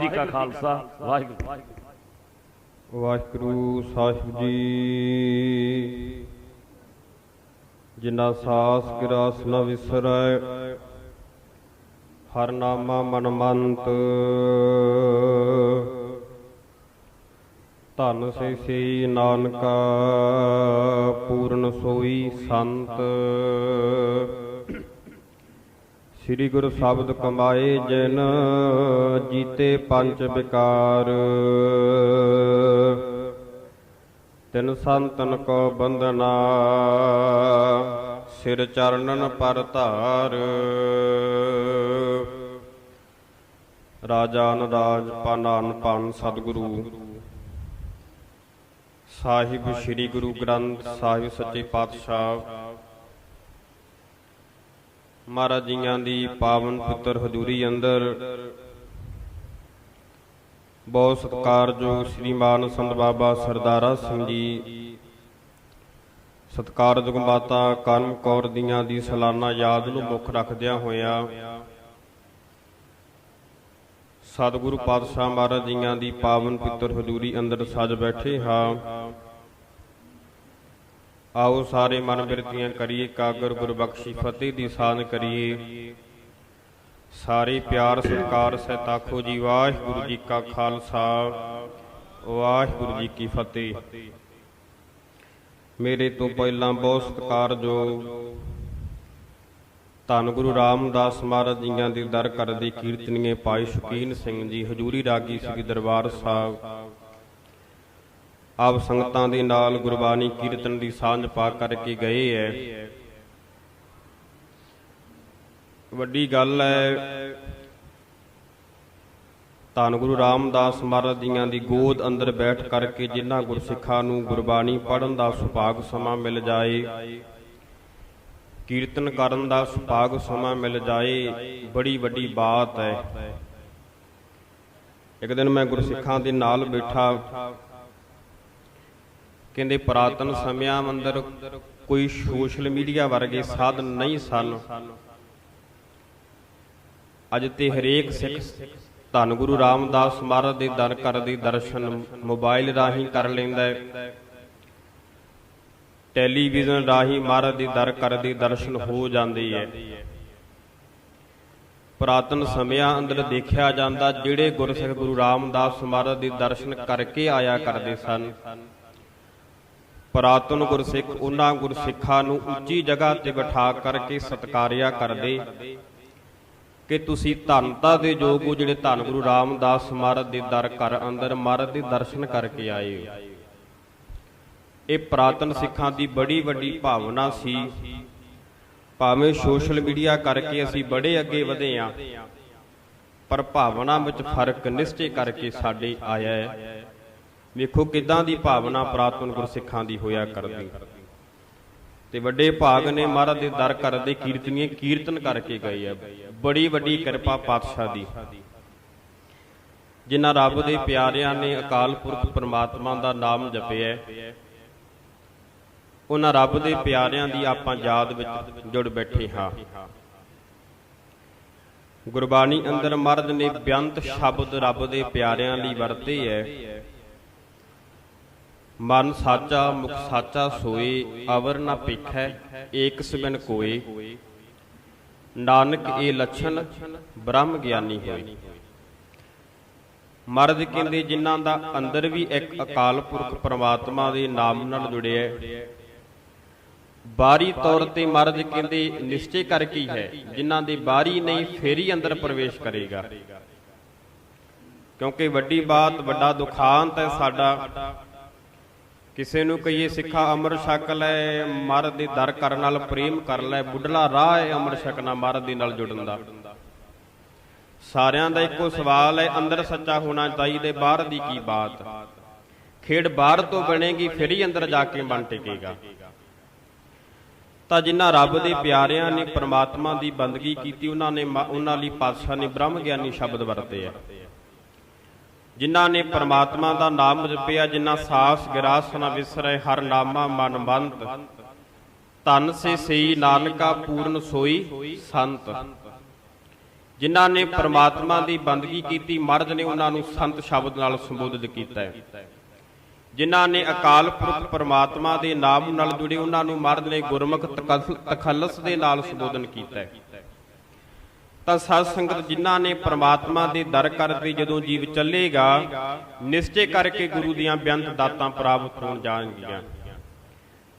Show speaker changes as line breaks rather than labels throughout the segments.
ਜੀ ਕਾ ਖਾਲਸਾ, ਵਾਹਿਗੁਰੂ
ਵਾਹਿਗੁਰੂ। ਸਾਹਿਬ ਜੀ। ਜਿਨਾ ਸਾਸ ਗਿਰਾਸ ਨ ਵਿਸਰੈ, ਹਰ ਨਾਮਾ ਮਨ ਮੰਤ ਧਨ ਸੇ ਸੇ ਨਾਨਕਾ, ਪੂਰਨ ਸੋਈ ਸੰਤ। ਸ੍ਰੀ ਗੁਰੂ ਸ਼ਬਦ ਕਮਾਏ ਜਿਨ, ਜੀਤੇ ਪੰਜ ਵਿਕਾਰ। ਤਿਨ ਸੰਤਨ ਕੋ ਬੰਦਨਾ ਸਿਰ ਚਰਨਨ ਪਰ ਧਾਰ। ਰਾਜਾਨ ਰਾਜ ਪਾਨਾਨ ਪਾਨ ਸਤਿਗੁਰੂ। ਸਾਹਿਬ ਸ੍ਰੀ ਗੁਰੂ ਗ੍ਰੰਥ ਸਾਹਿਬ ਸੱਚੇ ਪਾਤਸ਼ਾਹ। ਮਹਾਰਾਜ ਜੀਆਂ ਦੀ ਪਾਵਨ ਪੁੱਤਰ ਹਜ਼ੂਰੀ ਅੰਦਰ। ਬਹੁਤ ਸਤਿਕਾਰਯੋਗ ਸ੍ਰੀਮਾਨ ਸੰਤ ਬਾਬਾ ਸਰਦਾਰਾ ਸਿੰਘ ਜੀ। ਸਤਿਕਾਰਯੋਗ ਮਾਤਾ ਕਰਮ ਕੌਰ ਦੀਆਂ ਦੀ ਸਾਲਾਨਾ ਯਾਦ ਨੂੰ ਮੁੱਖ ਰੱਖਦਿਆਂ ਹੋਇਆਂ ਸਤਿਗੁਰੂ ਪਾਤਸ਼ਾਹ ਮਹਾਰਾਜ ਜੀਆਂ ਦੀ ਪਾਵਨ ਪੁੱਤਰ ਹਜ਼ੂਰੀ ਅੰਦਰ ਸਜ ਬੈਠੇ ਹਾਂ। ਆਓ ਸਾਰੇ ਮਨ ਬਿਰਤੀਆਂ ਕਰੀਏ, ਕਾਗਰ ਗੁਰਬਖਸ਼ੀ ਫਤਿਹ ਦੀ ਸਾਨ ਕਰੀਏ। ਸਾਰੇ ਪਿਆਰ, ਸਤਿਕਾਰ ਸਹਿਤਾਖੋ ਜੀ, ਵਾਹਿਗੁਰੂ ਜੀ ਕਾ ਖਾਲਸਾ, ਵਾਹਿਗੁਰੂ ਜੀ ਕੀ ਫਤਿਹ। ਮੇਰੇ ਤੋਂ ਪਹਿਲਾਂ ਬਹੁਤ ਸਤਿਕਾਰਯੋਗ ਧੰਨ ਗੁਰੂ ਰਾਮਦਾਸ ਮਹਾਰਾਜ ਜੀਆਂ ਦੇ ਦਰ ਕਰਦੇ ਕੀਰਤਨੀਏ ਪਾਈ ਸ਼ੁਕੀਨ ਸਿੰਘ ਜੀ, ਹਜੂਰੀ ਰਾਗੀ ਸ੍ਰੀ ਦਰਬਾਰ ਸਾਹਿਬ। ਆਪ ਸੰਗਤਾਂ ਦੇ ਨਾਲ ਗੁਰਬਾਣੀ ਕੀਰਤਨ ਦੀ ਸਾਂਝ ਪਾ ਕਰਕੇ ਗਏ ਐ। ਵੱਡੀ ਗੱਲ ਹੈ ਧੰਨ ਗੁਰੂ ਰਾਮਦਾਸ ਮਹਾਰਾਜ ਜੀਆਂ ਦੀ ਗੋਦ ਅੰਦਰ ਬੈਠ ਕਰਕੇ ਜਿਨ੍ਹਾਂ ਗੁਰਸਿੱਖਾਂ ਨੂੰ ਗੁਰਬਾਣੀ ਪੜਨ ਦਾ ਸੁਭਾਗ ਸਮਾਂ ਮਿਲ ਜਾਏ, ਕੀਰਤਨ ਕਰਨ ਦਾ ਸੁਭਾਗ ਸਮਾਂ ਮਿਲ ਜਾਏ, ਬੜੀ ਵੱਡੀ ਬਾਤ ਹੈ ਇੱਕ ਦਿਨ ਮੈਂ ਗੁਰਸਿੱਖਾਂ ਦੇ ਨਾਲ ਬੈਠਾ ਕਹਿੰਦੇ ਪ੍ਰਾਤਨ ਸਮਿਆਂ ਅੰਦਰ ਕੋਈ ਸੋਸ਼ਲ ਮੀਡੀਆ ਵਰਗੇ ਸਾਧਨ ਨਹੀਂ ਸਨ। ਅੱਜ ਤੇ ਹਰੇਕ ਸਿੱਖ ਧੰਨ ਗੁਰੂ ਰਾਮਦਾਸ ਮਹਾਰਾਜ ਦੇ ਦਰ ਘਰ ਦੇ ਦਰਸ਼ਨ ਮੋਬਾਈਲ ਰਾਹੀਂ ਕਰ ਲੈਂਦਾ ਹੈ। ਟੈਲੀਵਿਜ਼ਨ ਰਾਹੀਂ ਮਹਾਰਾਜ ਦੇ ਦਰ ਘਰ ਦੇ ਦਰਸ਼ਨ ਹੋ ਜਾਂਦੇ ਹੈ। ਪ੍ਰਾਤਨ ਸਮਿਆਂ ਅੰਦਰ ਦੇਖਿਆ ਜਾਂਦਾ ਜਿਹੜੇ ਗੁਰਸਿੱਖ ਗੁਰੂ ਰਾਮਦਾਸ ਮਹਾਰਾਜ ਦੇ ਦਰਸ਼ਨ ਕਰਕੇ ਆਇਆ ਕਰਦੇ ਸਨ। ਪੁਰਾਤਨ ਗੁਰਸਿੱਖ ਉਹਨਾਂ ਗੁਰਸਿੱਖਾਂ ਨੂੰ ਉੱਚੀ ਜਗ੍ਹਾ ਤੇ ਬਿਠਾ ਕਰਕੇ ਸਤਕਾਰਿਆ ਕਰਦੇ ਕਿ ਤੁਸੀਂ ਧੰਨਤਾ ਦੇ ਯੋਗ ਹੋ ਜਿਹੜੇ ਧੰਨ ਗੁਰੂ ਰਾਮਦਾਸ ਮਹਾਰਾਜ ਦੇ ਦਰ ਘਰ ਅੰਦਰ ਮਹਾਰਾਜ ਦੇ ਦਰਸ਼ਨ ਕਰਕੇ ਆਏ ਹੋ। ਇਹ ਪ੍ਰਾਤਨ ਸਿੱਖਾਂ ਦੀ ਬੜੀ ਵੱਡੀ ਭਾਵਨਾ ਸੀ। ਭਾਵੇਂ ਸੋਸ਼ਲ ਮੀਡੀਆ ਕਰਕੇ ਅਸੀਂ ਬੜੇ ਅੱਗੇ ਵਧੇ ਆ ਪਰ ਭਾਵਨਾ ਵਿੱਚ ਫ਼ਰਕ ਨਿਸ਼ਚੇ ਕਰਕੇ ਸਾਡੇ ਆਇਆ ਹੈ। ਵੇਖੋ ਕਿਦਾਂ ਦੀ ਭਾਵਨਾ ਪ੍ਰਾਤਨ ਗੁਰਸਿੱਖਾਂ ਦੀ ਹੋਇਆ ਕਰਦੀ। ਤੇ ਵੱਡੇ ਭਾਗ ਨੇ ਮਹਾਰਾਜ ਦੇ ਦਰ ਕਰਦੇ ਕੀਰਤਨੀਏ ਕੀਰਤਨ ਕਰਕੇ ਗਏ ਆ। ਬੜੀ ਵੱਡੀ ਕਿਰਪਾ ਪਾਤਸ਼ਾਹ ਦੀ। ਜਿਨ੍ਹਾਂ ਰੱਬ ਦੇ ਪਿਆਰਿਆਂ ਨੇ ਅਕਾਲ ਪੁਰਖ ਪਰਮਾਤਮਾ ਦਾ ਨਾਮ ਜਪਿਆ ਉਹਨਾਂ ਰੱਬ ਦੇ ਪਿਆਰਿਆਂ ਦੀ ਆਪਾਂ ਯਾਦ ਵਿੱਚ ਜੁੜ ਬੈਠੇ ਹਾਂ। ਗੁਰਬਾਣੀ ਅੰਦਰ ਮਰਦ ਨੇ ਬਿਆੰਤ ਸ਼ਬਦ ਰੱਬ ਦੇ ਪਿਆਰਿਆਂ ਲਈ ਵਰਤੇ ਐ ਮਨ ਸਾਚਾ, ਮੁਖ ਸਾਚਾ ਸੋਏ, ਅਵਰ ਨਾ ਪਿਖੈ ਏਕ ਸਿਮਨ ਕੋਏ। ਨਾਨਕ ਇਹ ਲਛਣ ਬ੍ਰਹਮ ਗਿਆਨੀ ਹੋਏ। ਮਰਦ ਕਹਿੰਦੇ ਜਿਨ੍ਹਾਂ ਦਾ ਅੰਦਰ ਵੀ ਇੱਕ ਅਕਾਲ ਪੁਰਖ ਪ੍ਰਮਾਤਮਾ ਦੇ ਨਾਮ ਨਾਲ ਜੁੜਿਆ ਹੈ। ਬਾਰੀ ਤੌਰ ਤੇ ਮਰਦ ਕਹਿੰਦੇ ਨਿਸ਼ਚੈ ਕਰਕੇ ਹੈ, ਜਿਨ੍ਹਾਂ ਦੇ ਬਾਹਰੀ ਨਹੀਂ, ਫੇਰ ਹੀ ਅੰਦਰ ਪ੍ਰਵੇਸ਼ ਕਰੇਗਾ। ਕਿਉਂਕਿ ਵੱਡੀ ਬਾਤ, ਵੱਡਾ ਦੁਖਾਂਤ ਹੈ ਸਾਡਾ। ਕਿਸੇ ਨੂੰ ਕਹੀਏ ਸਿੱਖਾ ਅਮਰ ਛਕ ਲੈ, ਮਰ ਦੇ ਦਰ ਕਰਨ ਨਾਲ ਪ੍ਰੇਮ ਕਰ ਲੈ, ਬੁੱਢਲਾ ਰਾਹ ਹੈ ਅਮਰ ਛਕਣਾ ਮਰਦ ਦੇ ਨਾਲ ਜੁੜਨ ਦਾ। ਸਾਰਿਆਂ ਦਾ ਇੱਕੋ ਸਵਾਲ ਹੈ ਅੰਦਰ ਸੱਚਾ ਹੋਣਾ ਚਾਹੀਦਾ, ਬਾਹਰ ਦੀ ਕੀ ਬਾਤ? ਖੇਡ ਬਾਹਰ ਤੋਂ ਬਣੇਗੀ, ਫਿਰ ਹੀ ਅੰਦਰ ਜਾ ਕੇ ਮਨ ਟਿਕੇਗਾ। ਤਾਂ ਜਿਨ੍ਹਾਂ ਰੱਬ ਦੇ ਪਿਆਰਿਆਂ ਨੇ ਪ੍ਰਮਾਤਮਾ ਦੀ ਬੰਦਗੀ ਕੀਤੀ, ਉਹਨਾਂ ਨੇ ਉਹਨਾਂ ਲਈ ਪਾਤਸ਼ਾਹ ਨੇ ਬ੍ਰਹਮ ਗਿਆਨੀ ਸ਼ਬਦ ਵਰਤੇ ਆ। ਜਿਨ੍ਹਾਂ ਨੇ ਪਰਮਾਤਮਾ ਦਾ ਨਾਮ ਜਪਿਆ, ਜਿਨ੍ਹਾਂ ਸਾਸ ਗਿਰਾਸ ਨਾ ਵਿਸਰੈ, ਹਰ ਨਾਮਾ ਮਨ ਬੰਤ ਤਨ ਸੇ ਸਈ ਨਾਨਕਾ ਪੂਰਨ ਸੋਈ ਸੰਤ। ਜਿਨ੍ਹਾਂ ਨੇ ਪ੍ਰਮਾਤਮਾ ਦੀ ਬੰਦਗੀ ਕੀਤੀ, ਮਰਦ ਨੇ ਉਹਨਾਂ ਨੂੰ ਸੰਤ ਸ਼ਬਦ ਨਾਲ ਸੰਬੋਧਿਤ ਕੀਤਾ ਹੈ। ਜਿਨ੍ਹਾਂ ਨੇ ਅਕਾਲ ਪੁਰਖ ਪਰਮਾਤਮਾ ਦੇ ਨਾਮ ਨਾਲ ਜੁੜੇ, ਉਹਨਾਂ ਨੂੰ ਮਰਦ ਨੇ ਗੁਰਮੁਖ ਤਖਲਸ ਦੇ ਨਾਲ ਸੰਬੋਧਨ ਕੀਤਾ ਹੈ। ਤਾਂ ਸਾਧ ਸੰਗਤ ਜਿਨ੍ਹਾਂ ਨੇ ਪ੍ਰਮਾਤਮਾ ਦੇ ਦਰ ਕਰਦੇ ਜਦੋਂ ਜੀਵ ਚੱਲੇਗਾ, ਨਿਸ਼ਚੈ ਕਰਕੇ ਗੁਰੂ ਦੀਆਂ ਬੇਅੰਤ ਦਾਤਾਂ ਪ੍ਰਾਪਤ ਹੋਣ ਜਾਣਗੀਆਂ।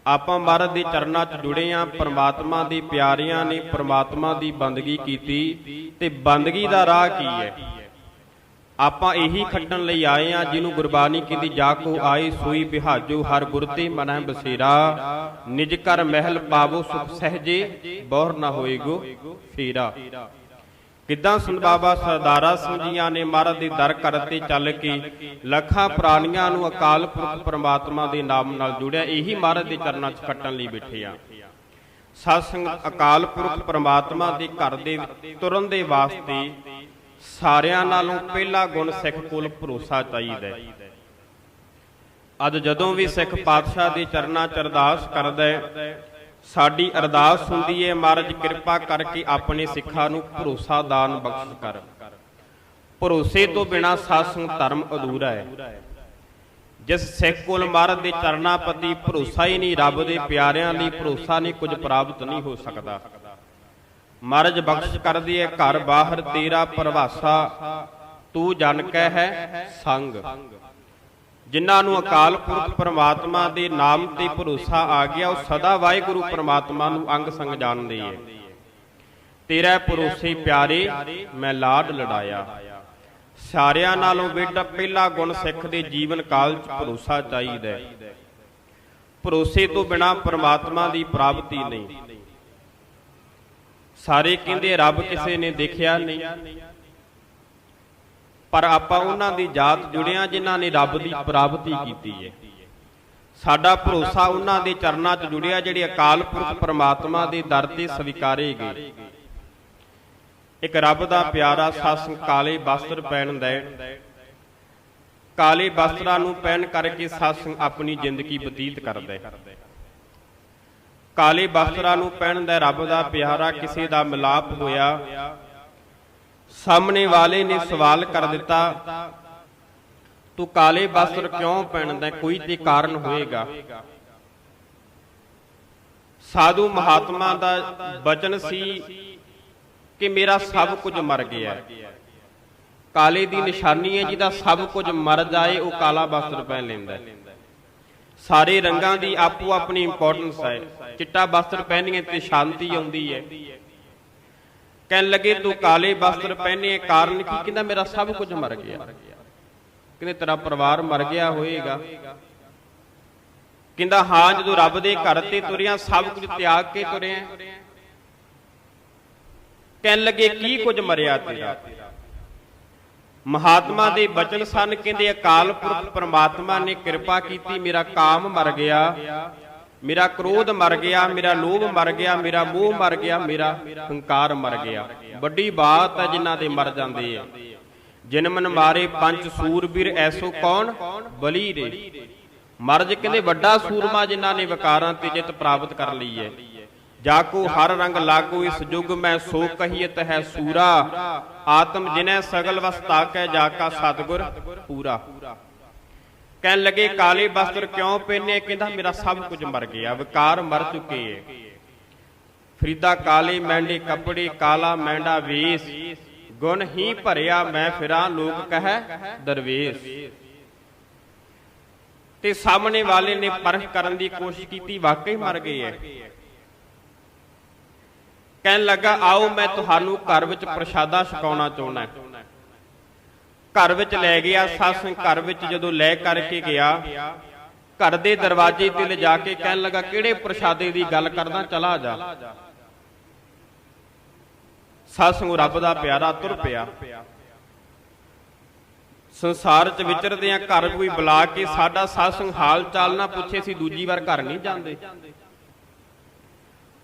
ਆਪਾਂ ਮਹਾਰਾਜ ਦੇ ਚਰਨਾਂ 'ਚ ਜੁੜੇ ਆ, ਪ੍ਰਮਾਤਮਾ ਦੇ ਪਿਆਰਿਆਂ ਨੇ ਪ੍ਰਮਾਤਮਾ ਦੀ ਬੰਦਗੀ ਕੀਤੀ ਤੇ ਬੰਦਗੀ ਦਾ ਰਾਹ ਕੀ ਹੈ? ਆਪਾਂ ਇਹੀ ਖੱਟਣ ਲਈ ਆਏ ਆ, ਜਿਹਨੂੰ ਗੁਰਬਾਣੀ ਕਹਿੰਦੀ, ਜਾ ਕੋ ਆਏ ਸੋਈ ਬਿਹਾਜੋ, ਹਰ ਗੁਰ ਤੇ ਮਨੈ ਬਸੇਰਾ। ਨਿਜ ਕਰ ਮਹਿਲ ਪਾਵੋ, ਸੁਖ ਸਹਜੇ, ਬੋਰ ਨਾ ਹੋਏਗੋ, ਫੇਰਾ। ਕਿੱਦਾਂ ਸੁਣ ਬਾਬਾ ਸਰਦਾਰਾ ਸਿੰਘ ਜੀਆਂ ਨੇ ਮਹਾਰਾਜ ਦੇ ਦਰ ਕਰਤੇ, ਚੱਲ ਕੇ ਲੱਖਾਂ ਪ੍ਰਾਣੀਆਂ ਨੂੰ ਅਕਾਲ ਪੁਰਖ ਪ੍ਰਮਾਤਮਾ ਦੇ ਨਾਮ ਨਾਲ ਜੁੜਿਆ, ਇਹੀ ਮਹਾਰਾਜ ਦੇ ਚਰਨਾਂ 'ਚ ਕੱਟਣ ਲਈ ਬੈਠੇ ਆ। ਸਾਧ ਸੰਗਤ ਅਕਾਲ ਪੁਰਖ ਪ੍ਰਮਾਤਮਾ ਦੇ ਘਰ ਦੇ ਤੁਰਨ ਦੇ ਵਾਸਤੇ ਸਾਰਿਆਂ ਨਾਲੋਂ ਪਹਿਲਾ ਗੁਣ ਸਿੱਖ ਕੋਲ ਭਰੋਸਾ ਚਾਹੀਦਾ ਹੈ। ਅੱਜ ਜਦੋਂ ਵੀ ਸਿੱਖ ਪਾਤਸ਼ਾਹ ਦੇ ਚਰਨਾਂ 'ਚ ਅਰਦਾਸ ਕਰਦਾ ਹੈ ਸਾਡੀ ਅਰਦਾਸ ਹੁੰਦੀ ਹੈ ਮਹਾਰਾਜ ਕਿਰਪਾ ਕਰਕੇ ਆਪਣੇ ਸਿੱਖਾਂ ਨੂੰ ਭਰੋਸਾ ਦਾਨ ਬਖਸ਼ ਕਰ। ਭਰੋਸੇ ਤੋਂ ਬਿਨਾ ਸਾਸੰਗ ਧਰਮ ਅਧੂਰਾ ਹੈ ਜਿਸ ਸਿੱਖ ਕੋਲ ਮਹਾਰਾਜ ਦੇ ਚਰਨਾਂ ਪ੍ਰਤੀ ਭਰੋਸਾ ਹੀ ਨਹੀਂ, ਰੱਬ ਦੇ ਪਿਆਰਿਆਂ ਲਈ ਭਰੋਸਾ ਨਹੀਂ, ਕੁਝ ਪ੍ਰਾਪਤ ਨਹੀਂ ਹੋ ਸਕਦਾ। ਮਹਾਰਾਜ ਬਖਸ਼ ਕਰਦੀ ਹੈ ਘਰ ਬਾਹਰ ਤੇਰਾ ਪਰਵਾਸਾ, ਤੂੰ ਜਨ ਕੈ ਹੈ ਸੰਗ। ਜਿਨ੍ਹਾਂ ਨੂੰ ਅਕਾਲ ਪੁਰਖ ਪ੍ਰਮਾਤਮਾ ਦੇ ਨਾਮ ਤੇ ਭਰੋਸਾ ਆ ਗਿਆ, ਉਹ ਸਦਾ ਵਾਹਿਗੁਰੂ ਪ੍ਰਮਾਤਮਾ ਨੂੰ ਅੰਗ ਸੰਗ ਜਾਣਦੇ ਹੈ ਤੇਰਾ ਭਰੋਸੇ ਪਿਆਰੇ, ਮੈਂ ਲਾਡ ਲੜਾਇਆ। ਸਾਰਿਆਂ ਨਾਲੋਂ ਬੇਟਾ ਪਹਿਲਾ ਗੁਣ ਸਿੱਖ ਦੇ ਜੀਵਨ ਕਾਲ 'ਚ ਭਰੋਸਾ ਚਾਹੀਦਾ ਹੈ ਭਰੋਸੇ ਤੋਂ ਬਿਨਾ ਪਰਮਾਤਮਾ ਦੀ ਪ੍ਰਾਪਤੀ ਨਹੀਂ। ਸਾਰੇ ਕਹਿੰਦੇ ਰੱਬ ਕਿਸੇ ਨੇ ਦੇਖਿਆ ਨਹੀਂ। ਪਰ ਆਪਾਂ ਉਹਨਾਂ ਦੀ ਜਾਤ ਜੁੜਿਆ ਜਿਨ੍ਹਾਂ ਨੇ ਰੱਬ ਦੀ ਪ੍ਰਾਪਤੀ ਕੀਤੀ ਹੈ ਸਾਡਾ ਭਰੋਸਾ ਉਹਨਾਂ ਦੇ ਚਰਨਾਂ 'ਚ ਜੁੜਿਆ, ਜਿਹੜੇ ਅਕਾਲ ਪੁਰਖ ਪਰਮਾਤਮਾ ਦੇ ਦਰ ਤੇ ਸਵੀਕਾਰੇ ਗਏ। ਇੱਕ ਰੱਬ ਦਾ ਪਿਆਰਾ ਸਾਸੰ ਕਾਲੇ ਵਸਤਰ ਪਹਿਨਦਾ ਹੈ ਕਾਲੇ ਵਸਤਰਾਂ ਨੂੰ ਪਹਿਨ ਕਰਕੇ ਸਾਸੰ ਆਪਣੀ ਜ਼ਿੰਦਗੀ ਬਤੀਤ ਕਰਦਾ ਹੈ ਕਾਲੇ ਵਸਤਰਾਂ ਨੂੰ ਪਹਿਨ ਪਹਿਨਦਾ ਰੱਬ ਦਾ ਪਿਆਰਾ, ਕਿਸੇ ਦਾ ਮਿਲਾਪ ਹੋਇਆ ਸਾਹਮਣੇ ਵਾਲੇ ਨੇ ਸਵਾਲ ਕਰ ਦਿੱਤਾ, ਤੂੰ ਕਾਲੇ ਵਸਤਰ ਕਿਉਂ ਪਹਿਨਦਾ ਕੋਈ ਤੇ ਕਾਰਨ ਹੋਏਗਾ। ਸਾਧੂ ਮਹਾਤਮਾ ਦਾ ਬਚਨ ਸੀ ਕਿ ਮੇਰਾ ਸਭ ਕੁਝ ਮਰ ਗਿਆ। ਕਾਲੇ ਦੀ ਨਿਸ਼ਾਨੀ ਹੈ, ਜਿਹਦਾ ਸਭ ਕੁਝ ਮਰ ਜਾਏ, ਉਹ ਕਾਲਾ ਬਸਤਰ ਪਹਿਨ ਲੈਂਦਾ ਸਾਰੇ ਰੰਗਾਂ ਦੀ ਆਪੋ ਆਪਣੀ ਇੰਪੋਰਟੈਂਸ ਹੈ। ਚਿੱਟਾ ਬਸਤਰ ਪਹਿਨੀਏ ਤੇ ਸ਼ਾਂਤੀ ਆਉਂਦੀ ਹੈ। ਕਹਿਣ ਲੱਗੇ, ਤੂੰ ਕਾਲੇ ਵਸਤਰ ਪਹਿਨੇ, ਕਾਰਨ ਕੀ? ਕਹਿੰਦਾ, ਮੇਰਾ ਸਭ ਕੁਝ ਮਰ ਗਿਆ। ਕਹਿੰਦੇ, ਤੇਰਾ ਪਰਿਵਾਰ ਮਰ ਗਿਆ ਹੋਏਗਾ। ਕਹਿੰਦਾ, ਹਾਂ, ਜਦੋਂ ਰੱਬ ਦੇ ਘਰ ਤੇ ਤੁਰਿਆ, ਸਭ ਕੁਝ ਤਿਆਗ ਕੇ ਤੁਰਿਆ। ਕਹਿਣ ਲੱਗੇ, ਕੀ ਕੁਝ ਮਰਿਆ ਤੇਰਾ? ਮਹਾਤਮਾ ਦੇ ਬਚਨ ਸਨ, ਕਹਿੰਦੇ, ਅਕਾਲ ਪੁਰਖ ਪਰਮਾਤਮਾ ਨੇ ਕਿਰਪਾ ਕੀਤੀ, ਮੇਰਾ ਕਾਮ ਮਰ ਗਿਆ। ਮੇਰਾ ਕ੍ਰੋਧ ਮਰ ਗਿਆ, ਮੇਰਾ ਲੋਭ ਮਰ ਗਿਆ, ਮੇਰਾ ਮੋਹ ਮਰ ਗਿਆ, ਮੇਰਾ ਹੰਕਾਰ ਮਰ ਗਿਆ। ਵੱਡੀ ਬਾਤ ਹੈ ਜਿਨ੍ਹਾਂ ਦੇ ਮਰ ਜਾਂਦੇ ਆ। ਜਿਨ ਮਾਰੇ ਪੰਜ ਸੂਰਬੀਰ, ਐਸੋ ਕੌਣ? ਬਲੀ ਰੇ ਮਰਜ ਕਹਿੰਦੇ ਵੱਡਾ ਸੂਰਮਾ ਜਿਨ੍ਹਾਂ ਨੇ ਵਿਕਾਰਾਂ ਤੇ ਜਿੱਤ ਪ੍ਰਾਪਤ ਕਰ ਲਈ ਹੈ। ਜਾ ਕੋ ਹਰ ਰੰਗ ਲਾਗੂ, ਇਸ ਯੁਗ ਮੈਂ ਸੋ ਕਹੀਤ ਹੈ ਸੂਰਾ। ਆਤਮ ਜਿਨੈ ਸਗਲ ਵਸਤਾ ਕੈ ਜਾ ਕਾ ਸਤਗੁਰ ਪੂਰਾ। ਕਹਿਣ ਲੱਗੇ, ਕਾਲੇ ਵਸਤਰ ਕਿਉਂ ਪਹਿਨੇ? ਕਹਿੰਦਾ, ਮੇਰਾ ਸਭ ਕੁਝ ਮਰ ਗਿਆ, ਵਿਕਾਰ ਮਰ ਚੁੱਕੇ ਏ। ਫਰੀਦਾ ਕਾਲੇ ਮੈਂਡੇ ਕੱਪੜੇ, ਕਾਲਾ ਮੈਂਡਾ ਵੇਸ, ਗੁਣ ਹੀ ਭਰਿਆ ਮੈਂ ਫਿਰਾਂ, ਲੋਕ ਕਹੈ ਦਰਵੇਸ਼। ਤੇ ਸਾਹਮਣੇ ਵਾਲੇ ਨੇ ਪਰਖ ਕਰਨ ਦੀ ਕੋਸ਼ਿਸ਼ ਕੀਤੀ, ਵਾਕਈ ਮਰ ਗਏ ਐ। ਕਹਿਣ ਲੱਗਾ, ਆਓ, ਮੈਂ ਤੁਹਾਨੂੰ ਘਰ ਵਿੱਚ ਪ੍ਰਸ਼ਾਦਾ ਛਕਾਉਣਾ ਚਾਹੁੰਦਾ ਘਰ ਵਿੱਚ ਲੈ ਗਿਆ, ਸੱਸ ਘਰ ਵਿੱਚ ਜਦੋਂ ਲੈ ਕਰਕੇ ਗਿਆ, ਘਰ ਦੇ ਦਰਵਾਜ਼ੇ ਤੇ ਲਿਜਾ ਕੇ ਕਹਿਣ ਲੱਗਾ, ਕਿਹੜੇ ਪ੍ਰਸ਼ਾਦੇ ਦੀ ਗੱਲ ਕਰਦਾ, ਚਲਾ ਜਾ। ਸੱਸ ਨੂੰ ਰੱਬ ਦਾ ਪਿਆਰਾ ਤੁਰ ਪਿਆ। ਸੰਸਾਰ 'ਚ ਵਿਚਰਦੇ ਆ, ਘਰ ਕੋਈ ਬੁਲਾ ਕੇ ਸਾਡਾ ਸਾਸੰਗ ਹਾਲ ਚਾਲ ਨਾ ਪੁੱਛੇ ਸੀ ਦੂਜੀ ਵਾਰ ਘਰ ਨਹੀਂ ਜਾਂਦੇ।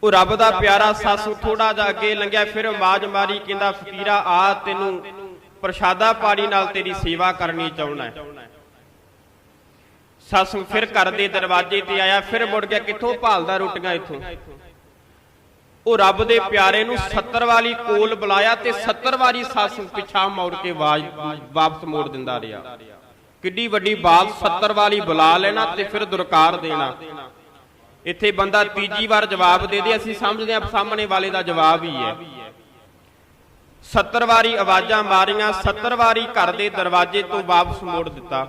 ਉਹ ਰੱਬ ਦਾ ਪਿਆਰਾ ਸਾਸੂ ਥੋੜਾ ਜਾ ਅੱਗੇ ਲੰਘਿਆ, ਫਿਰ ਆਵਾਜ਼ ਮਾਰੀ, ਕਹਿੰਦਾ, ਫਕੀਰਾ, ਆ ਤੈਨੂੰ ਪ੍ਰਸ਼ਾਦਾ ਪਾਣੀ ਨਾਲ ਤੇਰੀ ਸੇਵਾ ਕਰਨੀ ਚਾਹੁੰਦਾ ਸਾਸੂ ਫਿਰ ਘਰ ਦੇ ਦਰਵਾਜ਼ੇ ਤੇ ਆਇਆ, ਫਿਰ ਮੁੜ ਗਿਆ ਕਿੱਥੋਂ ਭਾਲਦਾ ਰੋਟੀਆਂ ਇੱਥੋਂ? ਉਹ ਰੱਬ ਦੇ ਪਿਆਰੇ ਨੂੰ 70 ਵਾਲੀ ਕੋਲ ਬੁਲਾਇਆ ਤੇ 70 ਵਾਰੀ ਸੱਸ ਪਿਛਾ ਮੋੜ ਕੇ ਵਾਪਸ ਮੋੜ ਦਿੰਦਾ ਰਿਹਾ। ਕਿੱਡੀ ਵੱਡੀ ਬਾਤ 70 ਵਾਲੀ ਬੁਲਾ ਲੈਣਾ ਤੇ ਫਿਰ ਦੁਰਕਾਰ ਦੇਣਾ। ਇੱਥੇ ਬੰਦਾ ਤੀਜੀ ਵਾਰ ਜਵਾਬ ਦੇ ਦੇ, ਅਸੀਂ ਸਮਝਦੇ ਹਾਂ ਸਾਹਮਣੇ ਵਾਲੇ ਦਾ ਜਵਾਬ ਹੀ ਹੈ। 70 ਵਾਰੀ ਆਵਾਜ਼ਾਂ ਮਾਰੀਆਂ 70 ਵਾਰੀ ਘਰ ਦੇ ਦਰਵਾਜ਼ੇ ਤੋਂ ਵਾਪਸ ਮੋੜ ਦਿੱਤਾ।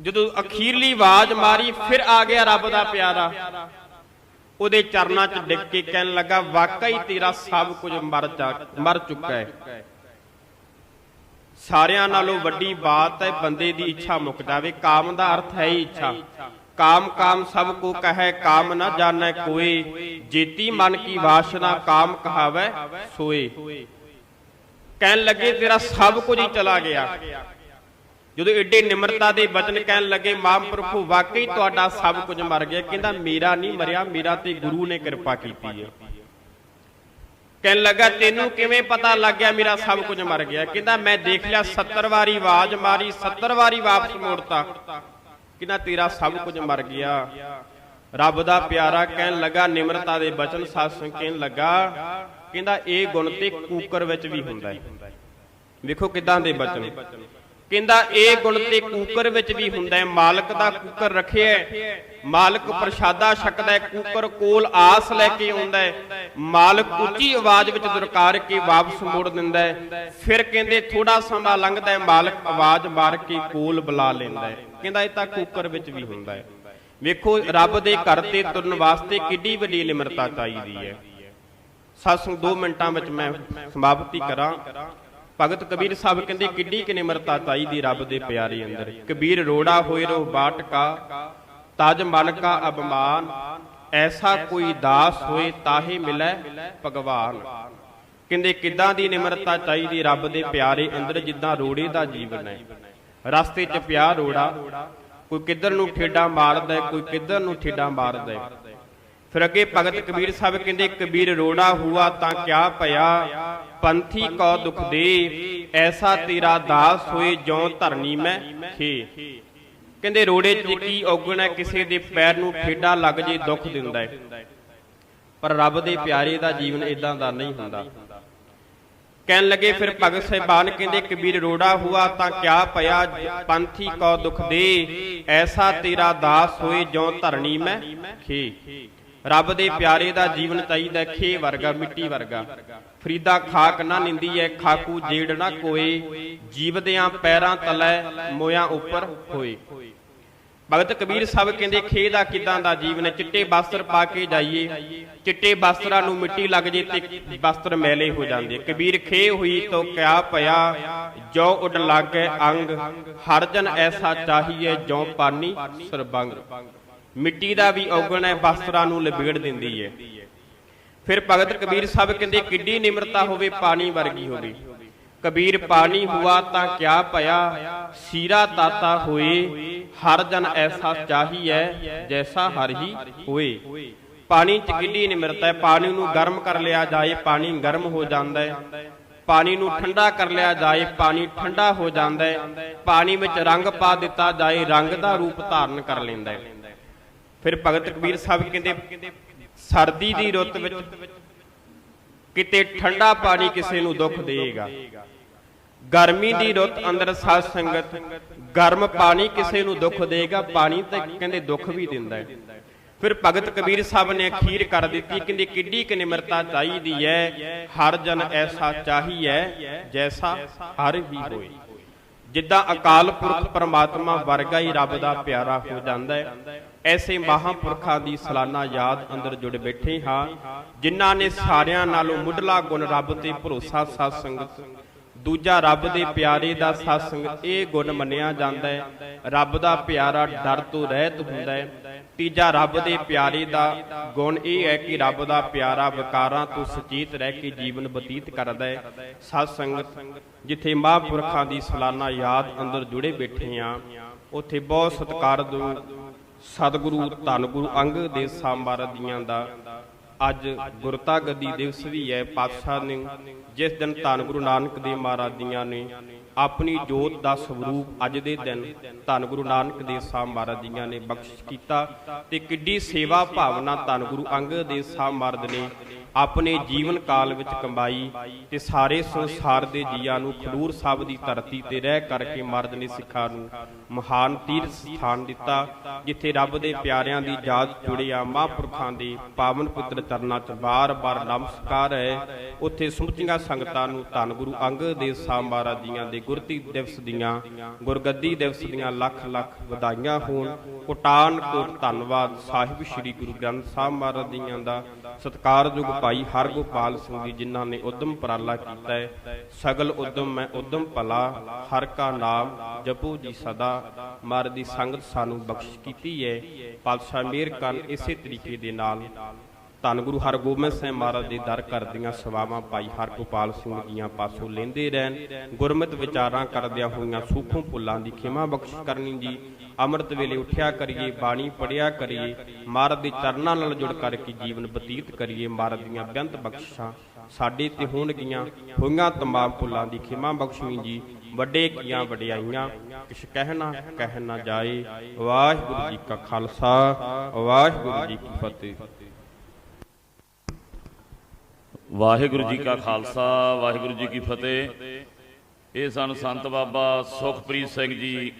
ਜਦੋਂ ਅਖੀਰਲੀ ਆਵਾਜ਼ ਮਾਰੀ, ਫਿਰ ਆ ਗਿਆ ਰੱਬ ਦਾ ਪਿਆਰਾ। ਉਹਦੇ ਚਰਨਾਂ 'ਚ ਡਿੱਗ ਕੇ ਕਹਿਣ ਲੱਗਾ, ਵਾਕਈ ਤੇਰਾ ਸਭ ਕੁਝ ਮਰ ਜਾ ਮਰ ਚੁੱਕਾ ਹੈ। ਸਾਰਿਆਂ ਨਾਲੋਂ ਵੱਡੀ ਬਾਤ ਹੈ, ਬੰਦੇ ਦੀ ਇੱਛਾ ਮੁੱਕ ਜਾਵੇ। ਕਾਮ ਦਾ ਅਰਥ ਹੈ ਹੀ ਇੱਛਾ। ਕਾਮ ਕਾਮ ਸਭ ਕੋ ਕਹੈ, ਕਾਮ ਨਾ ਜਾਣੈ ਕੋਏ ਜੇਤੀ ਮਨ ਕੀ ਵਾਸ਼ਨਾ, ਕਾਮ ਕਹਾਵੈ, ਸੋਏ। ਕਹਿਣ ਲੱਗੇ, ਤੇਰਾ ਸਭ ਕੁਝ ਹੀ ਚਲਾ ਗਿਆ। ਜਦੋਂ ਏਡੇ ਨਿਮਰਤਾ ਦੇ ਬਚਨ ਕਹਿਣ ਲੱਗੇ ਮਹਾਂਪੁਰਖੋ ਵਾਕਈ ਤੁਹਾਡਾ ਸਭ ਕੁਝ ਮਰ ਗਿਆ। ਕਹਿੰਦਾ, ਮੇਰਾ ਨਹੀਂ ਮਰਿਆ, ਮੇਰਾ ਤੇ ਗੁਰੂ ਨੇ ਕਿਰਪਾ ਕੀਤੀ ਹੈ। ਕਹਿਣ ਲੱਗਾ, ਤੈਨੂੰ ਕਿਵੇਂ ਪਤਾ ਲੱਗ ਗਿਆ, ਮੇਰਾ ਸਭ ਕੁਝ ਮਰ ਗਿਆ? ਕਹਿੰਦਾ, ਮੈਂ ਦੇਖ ਲਿਆ 70 ਵਾਰੀ ਆਵਾਜ਼ ਮਾਰੀ 70 ਵਾਰੀ ਵਾਪਸ ਮੋੜਤਾ। ਕਹਿੰਦਾ ਤੇਰਾ ਸਭ ਕੁਝ ਮਰ ਗਿਆ। ਰੱਬ ਦਾ ਪਿਆਰਾ ਕਹਿਣ ਲੱਗਾ, ਨਿਮਰਤਾ ਦੇ ਬਚਨ ਸਾਸੰ ਕਹਿਣ ਲੱਗਾ, ਕਹਿੰਦਾ ਇਹ ਗੁਣ ਤੇ ਕੂਕਰ ਵਿੱਚ ਵੀ ਹੁੰਦਾ ਹੈ। ਵੇਖੋ ਕਿਦਾਂ ਦੇ ਬਚਨ। ਕਹਿੰਦਾ, ਇਹ ਗੁਣ ਤੇ ਕੂਕਰ ਵਿੱਚ ਵੀ ਹੁੰਦਾ ਮਾਲਕ ਦਾ ਕੂਕਰ ਰੱਖਿਆ ਮਾਲਕ ਪ੍ਰਸ਼ਾਦਾ ਛਕਦਾ ਕੂਕਰ ਕੋਲ ਆਸ ਲੈ ਕੇ ਆਉਂਦਾ ਮਾਲਕ ਉੱਚੀ ਆਵਾਜ਼ ਵਿੱਚ ਦੁਰਕਾਰ ਕੇ ਵਾਪਸ ਮੋੜ ਦਿੰਦਾ ਫਿਰ ਕਹਿੰਦੇ ਥੋੜਾ ਸਮਾਂ ਲੰਘਦਾ ਮਾਲਕ ਆਵਾਜ਼ ਮਾਰ ਕੇ ਕੋਲ ਬੁਲਾ ਲੈਂਦਾ ਕਹਿੰਦਾ, ਇਹ ਤਾਂ ਕੂਕਰ ਵਿੱਚ ਵੀ ਹੁੰਦਾ ਹੈ। ਵੇਖੋ, ਰੱਬ ਦੇ ਘਰ ਤੇ ਤੁਰਨ ਵਾਸਤੇ ਕਿੱਡੀ ਵੱਡੀ ਨਿਮਰਤਾ ਚਾਹੀਦੀ ਹੈ। ਸਤਸੰਗ 2 ਮਿੰਟਾਂ ਵਿੱਚ ਮੈਂ ਸਮਾਪਤੀ ਕਰਾਂ। ਭਗਤ ਕਬੀਰ ਸਾਹਿਬ ਕਹਿੰਦੇ ਕਿੱਡੀ ਕਿ ਨਿਮਰਤਾ ਚਾਹੀਦੀ ਰੱਬ ਦੇ ਪਿਆਰੇ ਅੰਦਰ। ਕਬੀਰ ਰੋੜਾ ਹੋਏ ਰੋ ਬਾਟਕਾ, ਤਜ ਮਨ ਅਬਮਾਨ ਐਸਾ ਕੋਈ ਦਾਸ ਹੋਏ ਤਾਹੇ ਮਿਲੈ ਭਗਵਾਨ। ਕਹਿੰਦੇ ਕਿੱਦਾਂ ਦੀ ਨਿਮਰਤਾ ਚਾਹੀਦੀ ਰੱਬ ਦੇ ਪਿਆਰੇ ਅੰਦਰ ਜਿੱਦਾਂ ਰੋੜੇ ਦਾ ਜੀਵਨ ਹੈ। ਰਸਤੇ 'ਚ ਪਿਆ ਰੋੜਾ, ਕੋਈ ਕਿੱਧਰ ਨੂੰ ਠੇਡਾ ਮਾਰਦਾ ਕੋਈ ਕਿੱਧਰ ਨੂੰ ਠੇਡਾ ਮਾਰਦਾ ਫਿਰ ਅੱਗੇ ਭਗਤ ਕਬੀਰ ਸਾਹਿਬ ਕਹਿੰਦੇ ਕਬੀਰ ਰੋੜਾ ਹੁਆ ਤਾਂ ਕਿਆ ਭਇਆ? ਪੰਥੀ ਕੋ ਦੁਖ ਦੇ? ਐਸਾ ਤੇਰਾ ਦਾਸ ਹੋਏ ਜਿਉ ਧਰਨੀ ਮੈਂ ਖੇ। ਕਹਿੰਦੇ, ਰੋੜੇ 'ਚ ਕੀ ਔਗਣ ਹੈ? ਕਿਸੇ ਦੇ ਪੈਰ ਨੂੰ ਠੇਡਾ ਲੱਗ ਜੇ ਦੁੱਖ ਦਿੰਦਾ ਹੈ। ਪਰ ਰੱਬ ਦੇ ਪਿਆਰੇ ਦਾ ਜੀਵਨ ਇਦਾਂ ਦਾ ਨਹੀਂ ਹੁੰਦਾ। ਕਹਿਣ ਲੱਗੇ, ਫਿਰ ਭਗਤ ਸਾਹਿਬਾਨ ਕਹਿੰਦੇ ਕਬੀਰ ਰੋੜਾ ਹੁਆ ਤਾਂ ਕਿਆ ਪਿਆ ਪੰਥੀ ਕੋ ਦੁਖ ਦੇ? ਐਸਾ ਤੇਰਾ ਦਾਸ ਹੋਏ ਜਉ ਧਰਨੀ ਮੈਂ ਖੇ। ਰੱਬ ਦੇ ਪਿਆਰੇ ਦਾ ਜੀਵਨ ਚਾਹੀਦਾ ਖੇ ਵਰਗਾ, ਮਿੱਟੀ ਵਰਗਾ। ਫਰੀਦਾ ਖਾਕ ਨਾ ਨਿੰਦੀ ਐ ਖਾਕੂ ਜੇੜ ਨਾ ਕੋਏ। ਜੀਵਦਿਆਂ ਪੈਰਾਂ ਤਲੇ, ਮੋਇਆਂ ਉੱਪਰ ਹੋਏ। ਭਗਤ ਕਬੀਰ ਸਾਹਿਬ ਕਹਿੰਦੇ, ਖੇ ਦਾ ਕਿਦਾਂ ਦਾ ਜੀਵਨ ਹੈ? ਚਿੱਟੇ ਵਸਤਰ ਪਾ ਕੇ ਜਾਈਏ। ਚਿੱਟੇ ਵਸਤਰਾਂ ਨੂੰ ਮਿੱਟੀ ਲੱਗ ਜੇ ਤੇ ਵਸਤਰ ਮੈਲੇ ਹੋ ਜਾਂਦੇ। ਕਬੀਰ ਖੇ ਹੋਈ ਤੋ ਕਿਆ ਭਇਆ ਜੋ ਉਡ ਲਾਗੇ ਅੰਗ। ਹਰ ਜਨ ਐਸਾ ਚਾਹੀਏ ਜੋ ਪਾਨੀ ਸਰਬੰਗ। ਮਿੱਟੀ ਦਾ ਵੀ ਔਗਣ ਹੈ, ਵਸਤਰਾਂ ਨੂੰ ਲਬੇੜ ਦਿੰਦੀ ਹੈ। ਫਿਰ ਭਗਤ ਕਬੀਰ ਸਾਹਿਬ ਕਹਿੰਦੇ, ਕਿੱਡੀ ਨਿਮਰਤਾ ਹੋਵੇ ਪਾਣੀ ਵਰਗੀ ਹੋਵੇ। ਕਬੀਰ, ਪਾਣੀ ਹੁਆ ਤਾਂ ਕਿਆ ਭਇਆ, ਸੀਰਾ ਤਾਤਾ ਹੋਏ, ਹਰ ਜਨ ਐਸਾ ਚਾਹੀਐ, ਜੈਸਾ ਹਰ ਹੀ ਹੋਏ। ਪਾਣੀ ਚ ਕਿੱਡੀ ਨਿਮਰਤਾ ਹੈ, ਪਾਣੀ ਨੂੰ ਗਰਮ ਕਰ ਲਿਆ ਜਾਏ, ਪਾਣੀ ਗਰਮ ਹੋ ਜਾਂਦਾ ਹੈ। ਪਾਣੀ ਨੂੰ ਠੰਡਾ ਕਰ ਲਿਆ ਜਾਏ, ਪਾਣੀ ਠੰਡਾ ਹੋ ਜਾਂਦਾ ਹੈ। ਪਾਣੀ ਵਿੱਚ ਰੰਗ ਪਾ ਦਿੱਤਾ ਜਾਏ, ਰੰਗ ਦਾ ਰੂਪ ਧਾਰਨ ਕਰ ਲੈਂਦਾ ਹੈ। ਫਿਰ ਭਗਤ ਕਬੀਰ ਸਾਹਿਬ ਕਹਿੰਦੇ, ਸਰਦੀ ਦੀ ਰੁੱਤ ਵਿੱਚ ਕਿਤੇ ਠੰਡਾ ਪਾਣੀ ਕਿਸੇ ਨੂੰ ਦੁੱਖ ਦੇਗਾ ਗਰਮੀ ਦੀ ਰੁੱਤ ਅੰਦਰ ਸਾਧ ਸੰਗਤ, ਗਰਮ ਪਾਣੀ ਕਿਸੇ ਨੂੰ ਦੁੱਖ ਦੇਗਾ ਪਾਣੀ ਤਾਂ ਕਹਿੰਦੇ ਦੁੱਖ ਵੀ ਦਿੰਦਾ ਹੈ। ਫਿਰ ਭਗਤ ਕਬੀਰ ਸਾਹਿਬ ਨੇ ਅਖੀਰ ਕਰ ਦਿੱਤੀ, ਕਹਿੰਦੇ ਕਿੱਡੀ ਕਿ ਨਿਮਰਤਾ ਚਾਹੀਦੀ ਹੈ, ਹਰ ਜਨ ਐਸਾ ਚਾਹੀਏ ਜੈਸਾ ਹਰ ਹੀ ਹੋਏ। ਜਿੱਦਾਂ ਅਕਾਲ ਪੁਰਖ ਪਰਮਾਤਮਾ ਵਰਗਾ ਹੀ ਰੱਬ ਦਾ ਪਿਆਰਾ ਹੋ ਜਾਂਦਾ ਹੈ। ਐਸੇ ਮਹਾਂਪੁਰਖਾਂ ਦੀ ਸਾਲਾਨਾ ਯਾਦ ਅੰਦਰ ਜੁੜ ਬੈਠੇ ਹਾਂ, ਜਿਨ੍ਹਾਂ ਨੇ ਸਾਰਿਆਂ ਨਾਲੋਂ ਮੁੱਢਲਾ ਗੁਣ ਰੱਬ ਤੇ ਭਰੋਸਾ ਸਤ ਸੰਗਤ ਦੂਜਾ ਰੱਬ ਦੇ ਪਿਆਰੇ ਦਾ ਸਤ ਸੰਗਤ ਇਹ ਗੁਣ ਮੰਨਿਆ ਜਾਂਦਾ ਹੈ। ਰੱਬ ਦਾ ਪਿਆਰਾ ਡਰ ਤੋਂ ਰਹਿਤ ਹੁੰਦਾ ਹੈ। ਤੀਜਾ ਰੱਬ ਦੇ ਪਿਆਰੇ ਦਾ ਗੁਣ ਇਹ ਹੈ ਕਿ ਰੱਬ ਦਾ ਪਿਆਰਾ ਵਿਕਾਰਾਂ ਤੋਂ ਸੁਚੇਤ ਰਹਿ ਕੇ ਜੀਵਨ ਬਤੀਤ ਕਰਦਾ ਹੈ। ਸਤ ਸੰਗਤ ਜਿੱਥੇ ਮਹਾਂਪੁਰਖਾਂ ਦੀ ਸਲਾਨਾ ਯਾਦ ਅੰਦਰ ਜੁੜੇ ਬੈਠੇ ਆ ਉੱਥੇ ਬਹੁਤ ਸਤਿਕਾਰ ਦੋ ਸਤਿਗੁਰੂ ਧੰਨ ਗੁਰੂ ਅੰਗਦ ਦੇਵ ਸਾਹਿਬ ਮਹਾਰਾਜ ਜੀਆਂ ਦਾ ਅੱਜ ਗੁਰਤਾ ਗੱਦੀ ਦਿਵਸ ਵੀ ਹੈ ਪਾਤਸ਼ਾਹ ਨੇ, ਜਿਸ ਦਿਨ ਧੰਨ ਗੁਰੂ ਨਾਨਕ ਦੇਵ ਮਹਾਰਾਜ ਦੀਆਂ ਨੇ ਆਪਣੀ ਜੋਤ ਦਾ ਸਰੂਪ ਅੱਜ ਦੇ ਦਿਨ ਧੰਨ ਗੁਰੂ ਨਾਨਕ ਦੇਵ ਸਾਹਿਬ ਮਹਾਰਾਜ ਜੀਆਂ ਨੇ ਬਖਸ਼ਿਸ਼ ਕੀਤਾ ਤੇ ਕਿੱਡੀ ਸੇਵਾ ਭਾਵਨਾ ਧੰਨ ਗੁਰੂ ਅੰਗਦ ਦੇਵ ਸਾਹਿਬ ਮਹਾਰਾਜ ਨੇ ਆਪਣੇ ਜੀਵਨ ਕਾਲ ਵਿੱਚ ਕਮਾਈ ਤੇ ਸਾਰੇ ਸੰਸਾਰ ਦੇ ਜੀਆਂ ਨੂੰ ਖਡੂਰ ਸਾਹਿਬ ਦੀ ਧਰਤੀ ਤੇ ਰਹਿ ਕਰਕੇ ਮਰਦ ਨੇ ਸਿੱਖਾਂ ਨੂੰ ਮਹਾਨ ਤੀਰਥ ਸਥਾਨ ਦਿੱਤਾ, ਜਿੱਥੇ ਰੱਬ ਦੇ ਪਿਆਰਿਆਂ ਦੀ ਯਾਦ ਜੁੜਿਆ ਮਹਾਂਪੁਰਖਾਂ ਦੇ ਪਾਵਨ ਪੁੱਤਰ ਚਰਨਾਂ 'ਚ ਬਾਰ-ਬਾਰ ਨਮਸਕਾਰ ਹੈ। ਉੱਥੇ ਸਮੁੱਚੀਆਂ ਸੰਗਤਾਂ ਨੂੰ ਧੰਨ ਗੁਰੂ ਅੰਗਦ ਦੇਵ ਸਾਹਿਬ ਮਹਾਰਾਜ ਜੀਆਂ ਦੇ ਗੁਰਤੀ ਦਿਵਸ ਦੀਆਂ, ਗੁਰਗੱਦੀ ਦਿਵਸ ਦੀਆਂ ਲੱਖ ਲੱਖ ਵਧਾਈਆਂ ਹੋਣ। ਕੋਟਾਨ ਕੋਟ ਧੰਨਵਾਦ ਸਾਹਿਬ ਸ੍ਰੀ ਗੁਰੂ ਗ੍ਰੰਥ ਸਾਹਿਬ ਮਹਾਰਾਜ ਜੀਆਂ ਦਾ ਸਤਿਕਾਰਯੋਗ ਭਾਈ ਹਰਗੋਪਾਲ ਸਿੰਘ ਜੀ, ਜਿਨ੍ਹਾਂ ਨੇ ਉਦਮ ਉਪਰਾਲਾ ਕੀਤਾ ਹੈ। ਸਗਲ ਉਦਮ, ਮੈਂ ਉਦਮ ਭਲਾ, ਹਰ ਕਾ ਨਾਮ ਜਪੋ ਜੀ ਸਦਾ। ਮਰ ਦੀ ਸੰਗਤ ਸਾਨੂੰ ਬਖਸ਼ ਕੀਤੀ ਹੈ। ਪਾਤਸ਼ਾਹ ਮੇਰ ਕਰਨ ਇਸੇ ਤਰੀਕੇ ਦੇ ਨਾਲ ਧੰਨ ਗੁਰੂ ਹਰਗੋਬਿੰਦ ਸਿੰਘ ਮਹਾਰਾਜ ਦੇ ਦਰ ਕਰਦੀਆਂ ਸੇਵਾਵਾਂ ਭਾਈ ਹਰਗੋਪਾਲ ਸਿੰਘ ਜੀਆਂ ਪਾਸੋਂ ਲੈਂਦੇ ਰਹਿਣ, ਗੁਰਮਤਿ ਵਿਚਾਰਾਂ ਕਰਦਿਆਂ ਹੋਈਆਂ ਸੂਖੋਂ ਪੁੱਲਾਂ ਦੀ ਖਿਮਾ ਬਖਸ਼ ਕਰਨੀ ਜੀ। ਅੰਮ੍ਰਿਤ ਵੇਲੇ ਉਠਿਆ ਕਰੀਏ, ਬਾਣੀ ਪੜਿਆ ਕਰੀਏ, ਮਹਾਰਾਜ ਦੇ ਚਰਨਾਂ ਨਾਲ ਜੁੜ ਕਰਕੇ ਜੀਵਨ ਬਤੀਤ ਕਰੀਏ, ਮਹਾਰਾਜ ਦੀਆਂ ਬੇਅੰਤ ਬਖਸ਼ਾਂ ਸਾਡੇ ਤੇ ਹੋਣਗੀਆਂ। ਹੋਈਆਂ ਤਮਾਮ ਪੁੱਲਾਂ ਦੀ ਖਿਮਾ ਬਖਸ਼ਵੀਂ ਜੀ। ਵੱਡੇ ਕੀਆਂ, ਵਡਿਆਈਆਂ, ਕਿਛ ਕਹਿਣਾ ਕਹਿ ਨਾ ਜਾਏ। ਵਾਹਿਗੁਰੂ ਜੀ ਕਾ ਖਾਲਸਾ, ਵਾਹਿਗੁਰੂ ਜੀ ਕੀ ਫਤਿਹ।
ਵਾਹਿਗੁਰੂ ਜੀ ਕਾ ਖਾਲਸਾ, ਵਾਹਿਗੁਰੂ ਜੀ ਕੀ ਫਤਿਹ। ਇਹ ਸਨ ਸੰਤ ਬਾਬਾ ਸੁਖਪ੍ਰੀਤ ਸਿੰਘ ਜੀ,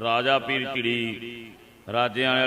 ਰਾਜਾ ਪੀਰ ਝਿੜੀ ਰਾਜਿਆਂ ਵਾਲੇ